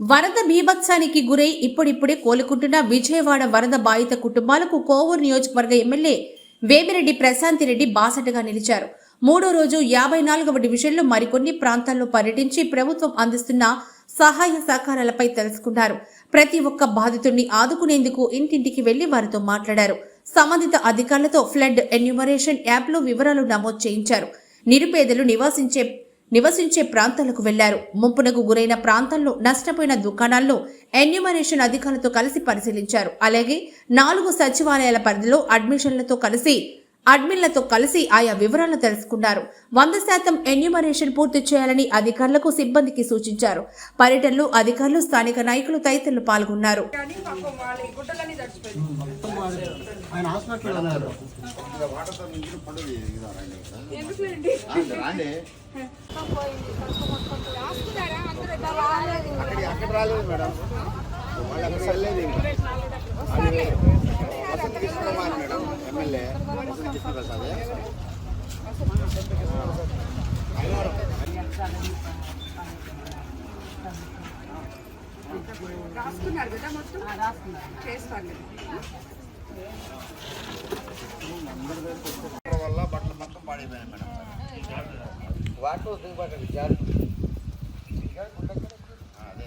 వరద బీభత్సానికి గురై ఇప్పుడిప్పుడే కోలుకుంటున్న విజయవాడ వరద బాధిత కుటుంబాలకు కోవూరు నియోజకవర్గ ఎమ్మెల్యే వేమిరెడ్డి ప్రశాంతి రెడ్డి బాసటగా నిలిచారు. మూడో రోజు యాభై నాలుగవ డివిజన్లో మరికొన్ని ప్రాంతాల్లో పర్యటించి ప్రభుత్వం అందిస్తున్న సహాయ సహకారాలపై తెలుసుకున్నారు. ప్రతి ఒక్క బాధితుడిని ఆదుకునేందుకు ఇంటింటికి వెళ్ళి వారితో మాట్లాడారు. సంబంధిత అధికారులతో ఫ్లడ్ ఎన్యూమరేషన్ యాప్లో వివరాలు నమోదు చేయించారు. నిరుపేదలు నివాసించే నివసించే ప్రాంతాలకు వెళ్ళారు. ముంపునకు గురైన ప్రాంతంలో నష్టపోయిన దుకాణాల్లో ఎన్యూమరేషన్ అధికారులతో కలిసి పరిశీలించారు. అలాగే నాలుగు సచివాలయాల పరిధిలో అడ్మిషన్లతో కలిసి అడ్మిన్లతో కలిసి ఆయా వివరాలను తెలుసుకున్నారు. వంద శాతం ఎన్యూమరేషన్ పూర్తి చేయాలని అధికారులకు సిబ్బందికి సూచించారు. పర్యటనలు అధికారులు స్థానిక నాయకులు తదితరులు పాల్గొన్నారు. కానీ పాపం వాళ్ళ రాసుకున్నారు కదా మొత్తం? చేస్తాను వల్ల బట్టలు మొత్తం పాడైపోయాయి మేడం వాటర్ దిగుబడి జారి అదే